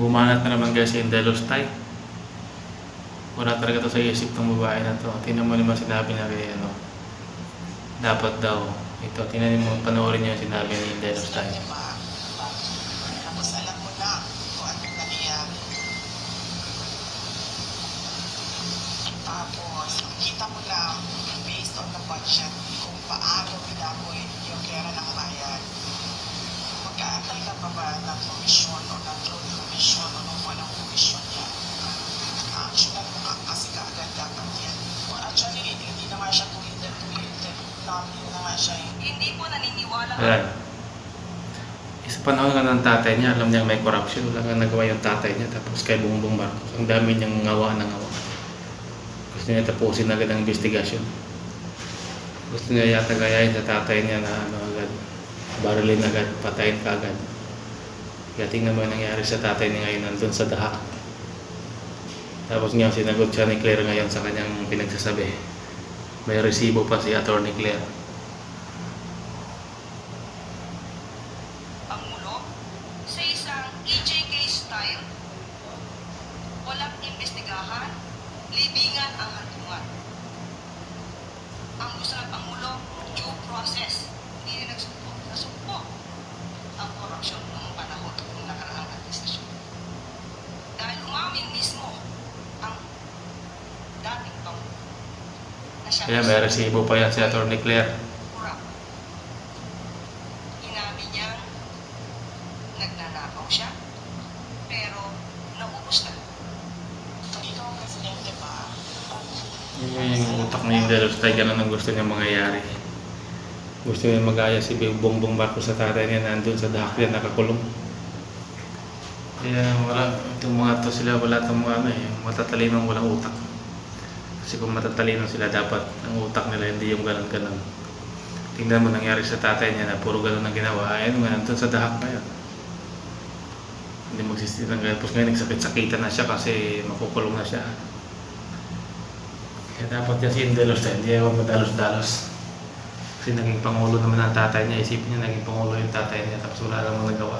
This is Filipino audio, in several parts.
Bumanat na naman guys yung Delos Tay. Wala talaga to sa isip ng babae na to. Tingnan mo naman sinabi na kay ano. Dapat daw. Ito, tingnan mo, panoorin niyo yung sinabi ni Delos nangyayari. Tapos, kita mo lang, based on the budget, kung paano binaboy yung pera ng bayan. Mag-aantay ka pa ba ng komisyon o ng road commission o nung walang komisyon yan? Actionan mo ka kasi kaagad dapat yan. Well, actually, hindi, hindi naman siya tweeted, tweeted. Namin naman siya eh. Hindi po naniniwala Ayan. Sa panahon nga ng tatay niya, alam niya may corruption. Wala nga nagawa yung tatay niya. Tapos kay Bongbong Marcos, ang dami niyang ngawa na ngawa. Gusto niya tapusin agad ang investigasyon. Gusto niya yata gayahin sa tatay niya na ano agad, barilin agad, patayin ka agad. Kaya tingnan mo yung nangyari sa tatay niya ngayon nandun sa dahak. Tapos nga sinagot siya ni Claire ngayon sa kanyang pinagsasabi. May resibo pa si Attorney Claire. Pangulo sa isang EJK style. Walang investigahan, libingan ang hantungan. Ang gusto ng Pangulo, due process. Kaya may resibo pa yan si Attorney Claire. Inamin niyang nagnanakaw siya, pero naubos na. Ang presidente pa. Yung utak na yung Delos Tay, ganun ang gusto niya mangyayari. Gusto niya magaya si Bongbong Marcos sa tatay niya nandun sa dahak niya nakakulong. Kaya wala, itong mga to sila wala itong mga ano eh, matatalinong walang utak. Kasi kung matatalino sila dapat ang utak nila hindi yung ganun-ganun. Tingnan mo nangyari sa tatay niya na puro ganun ang ginawa. Ayun nga, nandun sa dahak na yun. Hindi magsisisi ng ganun. Tapos ngayon nagsakit-sakitan na siya kasi makukulong na siya. Kaya dapat yan si Indelos tayo, hindi ako madalos-dalos. Kasi naging pangulo naman ang tatay niya, isipin niya naging pangulo yung tatay niya, tapos wala namang nagawa.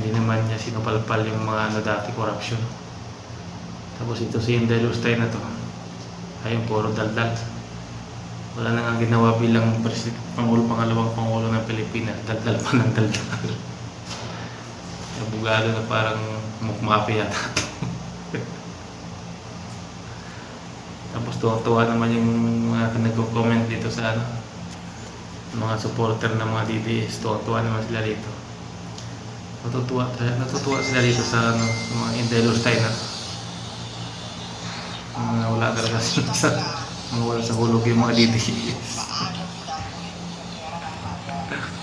Hindi naman niya sinupalpal yung mga ano dati, corruption. Tapos ito si Indelos tayo na to, ayun, puro daldal. Wala na nga ginawa bilang presid- pangulo, pangalawang pangulo ng Pilipinas, daldal pa ng daldal. Abogado na parang mukmapi yata. Tapos tuwa-tuwa naman yung mga nagko-comment dito sa ano, mga supporter ng mga DDS, tuwa-tuwa naman sila dito. Natutuwa, natutuwa sila dito sa ano, sa mga Indelos tayo na to. Mga wala talaga sila sa, mga wala sa hulog yung mga DDS.